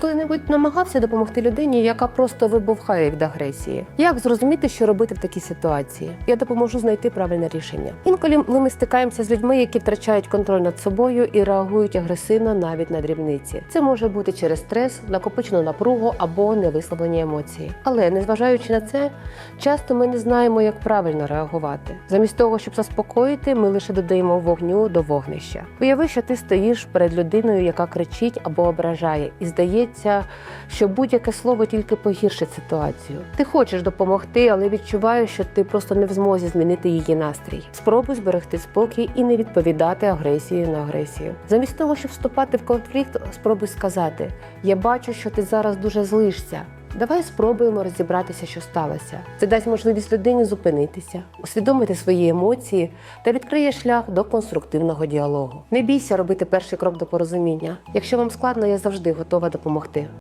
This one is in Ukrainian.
коли-небудь намагався допомогти людині, яка просто вибухає від агресії? Як зрозуміти, що робити в такій ситуації? Я допоможу знайти правильне рішення. Інколи ми стикаємося з людьми, які втрачають контроль над собою і реагують агресивно навіть на дрібниці. Це може бути через стрес, накопичену напругу або невисловлені емоції. Але незважаючи на це, часто ми не знаємо, як правильно реагувати. Замість того, щоб заспокоїти, ми лише додаємо вогню до вогнища. Уяви, що ти стоїш перед людиною, яка кричить або ображає, і здається, що будь-яке слово тільки погіршить ситуацію. Ти хочеш допомогти, але відчуваєш, що ти просто не в змозі змінити її настрій. Спробуй зберегти спокій і не відповідати агресією на агресію. Замість того, щоб вступати в конфлікт, спробуй сказати: Я бачу, що ти зараз дуже злишся. Давай спробуємо розібратися, що сталося. Це дасть можливість людині зупинитися, усвідомити свої емоції та відкриє шлях до конструктивного діалогу. Не бійся робити перший крок до порозуміння. Якщо вам складно, я завжди готова допомогти.